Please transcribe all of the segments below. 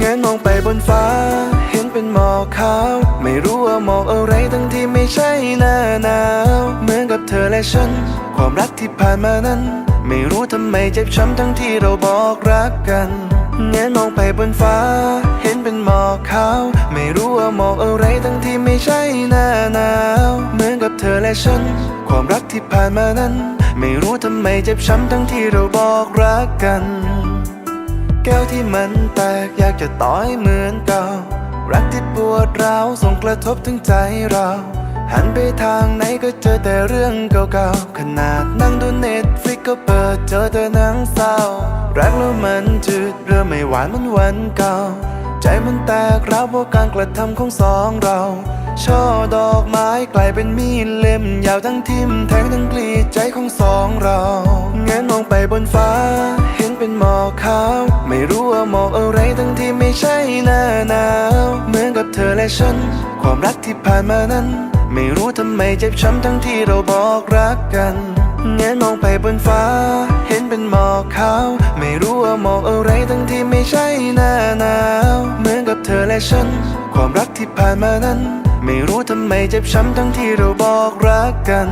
เงยมอกขาวไม่รู้ว่าหมอกอะไรทั้งที่ไม่ใช่หน้าหนาวเหมือนกับเธอและฉันความรักที่ผ่านมานั้นไม่รู้ทำไมเจ็บช้ำทั้งที่เราบอกรักกันแงนมองไปบนฟ้า เห็นเป็นหมอกขาว ไม่รู้ว่าหมอกอะไรทั้งที่ไม่ใช่หน้าหนาว เหมือนกับเธอและฉัน ความรักที่ผ่านมานั้น ไม่รู้ทำไมเจ็บช้ำทั้งที่เราบอกรักกัน แก้วที่มันแตกอยากจะต่อยเหมือนเก่า รักที่ปวดร้าวส่งกระทบถึงใจเรา หันไปทางไหนก็เจอแต่เรื่องเก่าๆ ขนาดนั่งดูเน็ตฟลิกก็เปิดเจอแต่หนังเศร้า รักแล้วมันจืดเริ่มไม่หวานมันวันเก่า ใจมันแตกร้าวเพราะการกระทำของสองเรา ช่อดอกไม้กลายเป็นมีดเล่ม ยาวทั้งทิ่มแทงทั้งกรีดใจของสองเราแงนมองไปบนฟ้า เห็นเป็นหมอกขาว ใช่หน้าหนาวเหมือนกับเธอและฉัน ความรักที่ผ่านมานั้น ไม่รู้ทำไมเจ็บช้ำทั้งที่เราบอกรักกันแงนมองไปบนฟ้า เห็นเป็นหมอกขาว ไม่รู้ว่าหมอกอะไรทั้งที่ไม่ใช่หน้าหนาว เหมือนกับเธอและฉัน ความรักที่ผ่านมานั้น ไม่รู้ทำไมเจ็บช้ำทั้งที่เราบอกรักกัน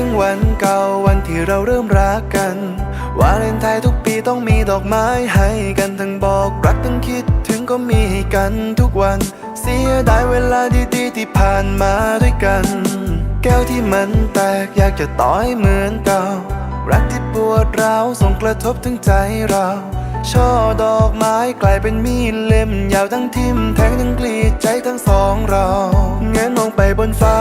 ถึงวันเก่าวันที่เราเริ่มรักกัน วาเลนไทน์ทุกปีต้องมีดอกไม้ให้กันทั้งบอกรักทั้งคิดถึงก็มีให้กันทุกวัน เสียดายเวลาดีๆที่ผ่านมาด้วยกัน แก้วที่มันแตกอยากจะต่อยเหมือนเก่า รักที่ปวดร้าวส่งกระทบถึงใจเราช่อดอกไม้กลายเป็นมีดเล่มยาวทั้งทิ่มแทงทั้งกรีดใจทั้งสองเราแงนมองไปบนฟ้า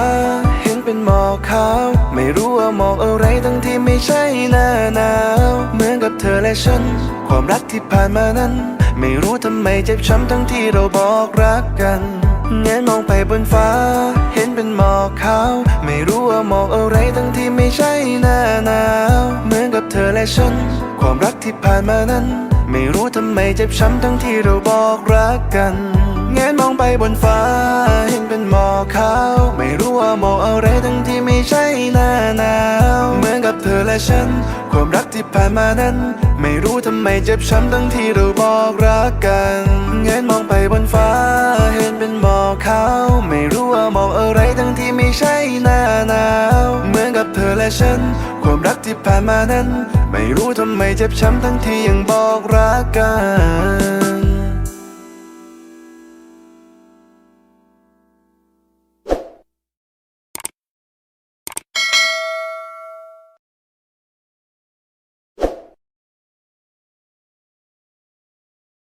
อกขาว ไม่รู้ว่าหมอกอะไรทั้งที่ไม่ใช่หน้าหนาว เหมือนกับเธอและฉัน ความรักที่ผ่านมานั้น ไม่รู้ทำไมเจ็บช้ำทั้งที่เราบอกรักกันแงนมองไปบนฟ้า เห็นเป็นหมอกขาว ไม่รู้ว่าหมอกอะไรทั้งที่ไม่ใช่หน้าหนาว เหมือนกับเธอและฉัน ความรักที่ผ่านมานั้น ไม่รู้ทำไมเจ็บช้ำทั้งที่เราบอกรักกันแงนมองไปบนฟ้า เห็นเป็นหมอกขาว ใช่หน้าหนาวเหมือนกับเธอและฉัน ความรักที่ผ่านมานั้น ไม่รู้ทำไมเจ็บช้ำทั้งที่เราบอกรักกันแงนมองไปบนฟ้า เห็นเป็นหมอกขาวไม่รู้ว่ามอกอะไรทั้งที่ไม่ใช่หน้าหนาวเหมือนกับเธอและฉัน ความรักที่ผ่านมานั้น ไม่รู้ทำไมเจ็บช้ำทั้งที่ยังบอกรักกัน